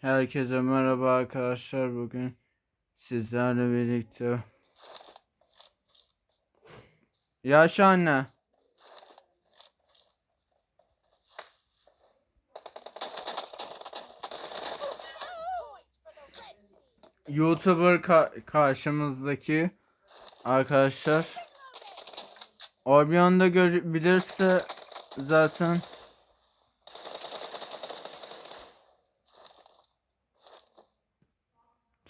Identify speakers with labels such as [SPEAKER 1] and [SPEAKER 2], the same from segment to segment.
[SPEAKER 1] Herkese merhaba arkadaşlar. Bugün sizlerle birlikte Yaşa anne. YouTuber ka- karşımızdaki arkadaşlar. Orbion'da görebilirse zaten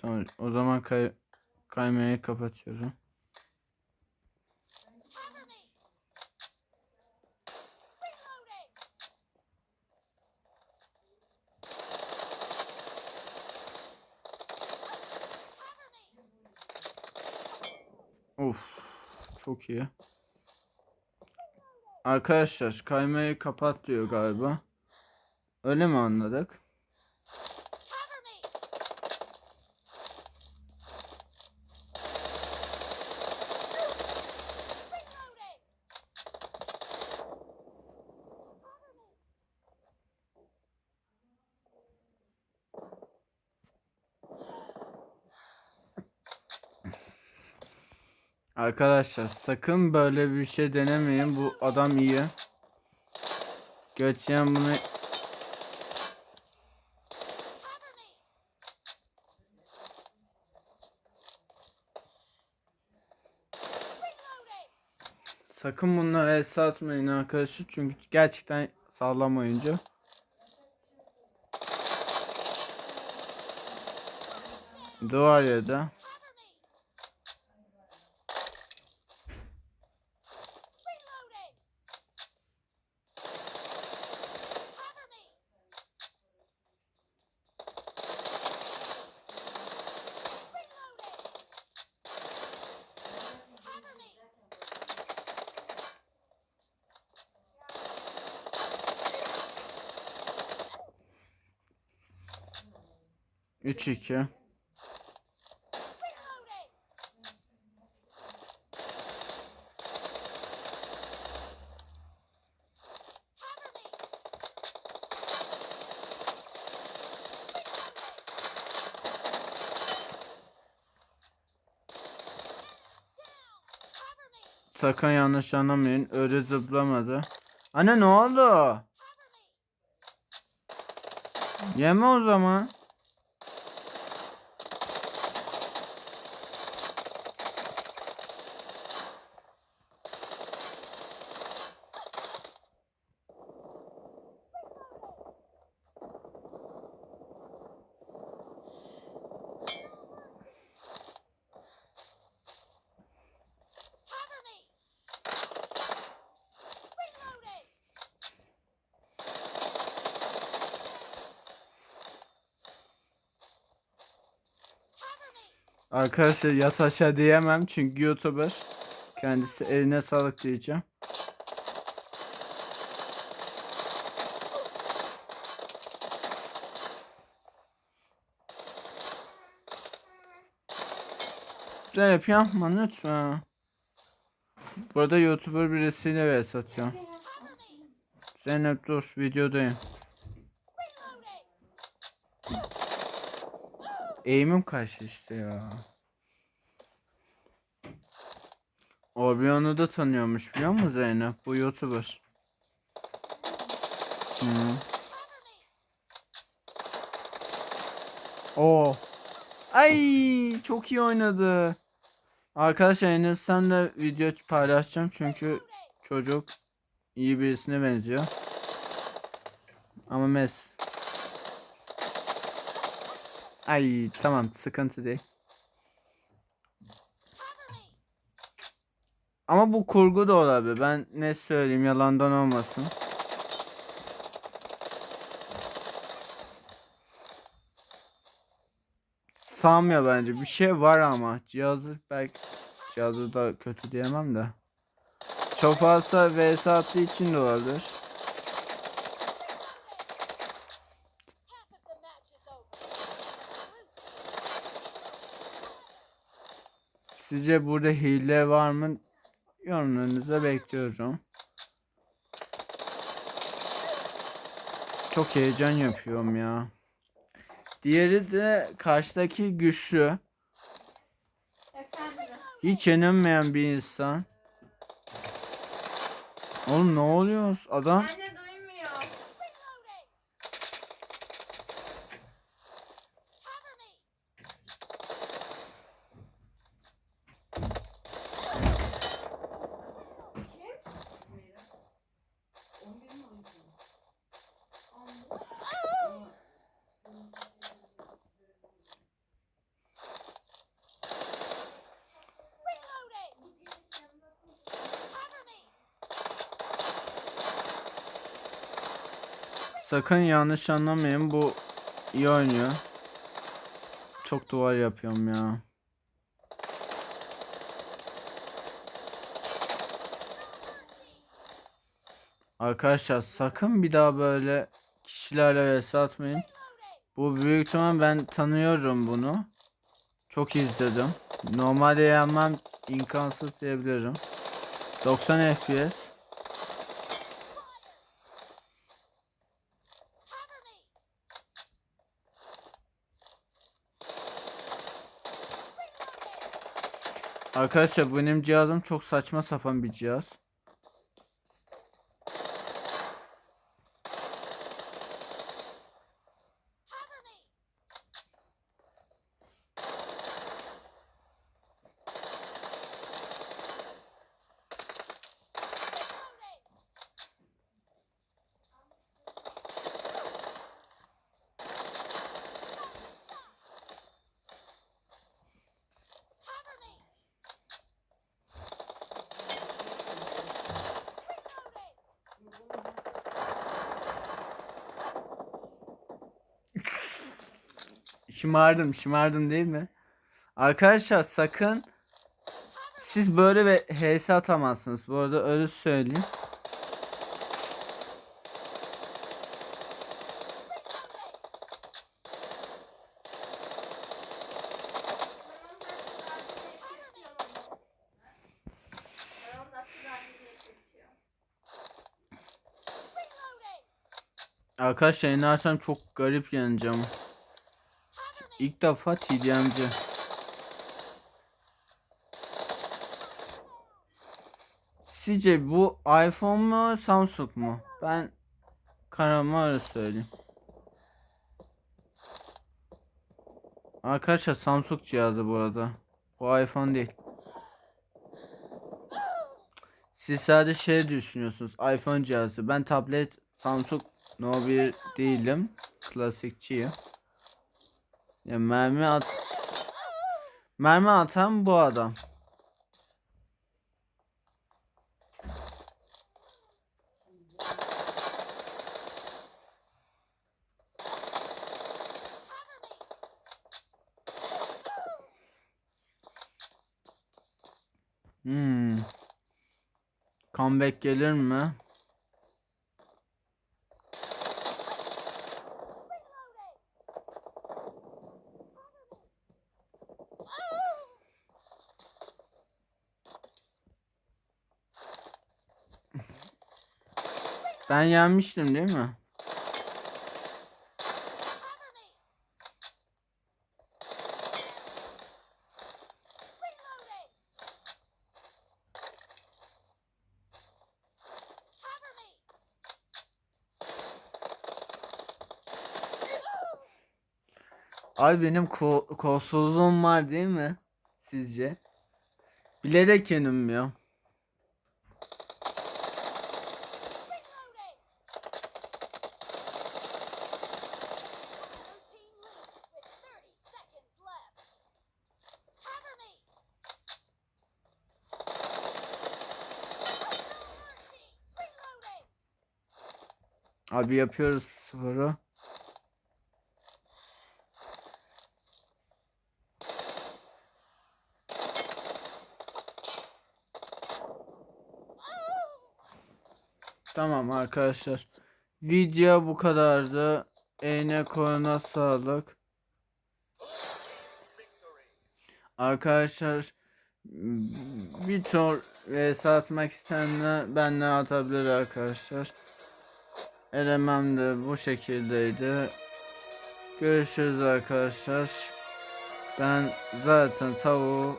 [SPEAKER 1] Tamam o zaman kay kaymayı kapatıyorum. Of çok iyi. Arkadaşlar kaymayı kapat diyor galiba. Öyle mi anladık? Arkadaşlar sakın böyle bir şey denemeyin. Bu adam iyi. Geçen bunu sakın bununla es atmayın arkadaşlar. Çünkü gerçekten sağlam oyuncu. Duvar ya da. Üç iki. Sakın yanlış anlamayın. Öyle zıplamadı. Anne ne oldu? Yeme o zaman. Arkadaşlar yat aşağı diyemem çünkü YouTuber. Kendisi eline sağlık diyeceğim. Zeynep yapma lütfen. Burada YouTuber birisiyle vs atıyor. Zeynep dur videodayım. Eğimim kaçtı işte ya. Orbion'u da tanıyormuş biliyor musun Zeynep? Bu YouTuber. Hı. Oo. Ay çok iyi oynadı. Arkadaşlar Enes sen de video paylaşacağım çünkü çocuk iyi birisine benziyor. Ama mes. Ay tamam sıkıntı değil. Ama bu kurgu da olabilir. Ben ne söyleyeyim yalandan olmasın. Sanmıyor bence. Bir şey var ama. Cihazı belki cihazı da kötü diyemem de. Çok fazla vs attığı için de olabilir. Sizce burada hile var mı? Yorumlarınızı bekliyorum. Çok heyecan yapıyorum ya. Diğeri de karşıdaki güçlü. Hiç yenilmeyen bir insan. Oğlum ne oluyor? Adam
[SPEAKER 2] Anne
[SPEAKER 1] sakın yanlış anlamayın bu iyi oynuyor. Çok duvar yapıyorum ya. Arkadaşlar sakın bir daha böyle kişilerle vs atmayın. Bu büyük ihtimal ben tanıyorum bunu. Çok izledim. Normalde yenmem imkansız diyebilirim. 90 FPS. Arkadaşlar benim cihazım çok saçma sapan bir cihaz. Şımardım, şımardım değil mi? Arkadaşlar sakın siz böyle ve HS atamazsınız. Bu arada öyle söyleyeyim. Arkadaşlar inersem çok garip yeneceğim. İlk defa TDM'ci. Sizce bu iPhone mu Samsung mu? Ben kararımı öyle söyleyeyim. Arkadaşlar Samsung cihazı bu arada. Bu iPhone değil. Siz sadece şey düşünüyorsunuz. iPhone cihazı. Ben tablet Samsung No 1 değilim. Klasikçiyim. Ya mermi at Mermi atan bu adam. Hmm. Comeback gelir mi? Ben yenmiştim değil mi? Abi benim ko kolsuzluğum var değil mi? Sizce? Bilerek yenilmiyor. Abi yapıyoruz sporu. Tamam arkadaşlar. Video bu kadardı. Eline koluna sağlık. Arkadaşlar bir tur vs atmak isteyenler benle atabilir arkadaşlar. Elemem de bu şekildeydi. Görüşürüz arkadaşlar. Ben zaten tavuğu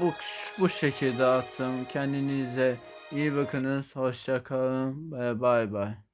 [SPEAKER 1] bu bu şekilde attım. Kendinize iyi bakınız. Hoşça kalın bay bay.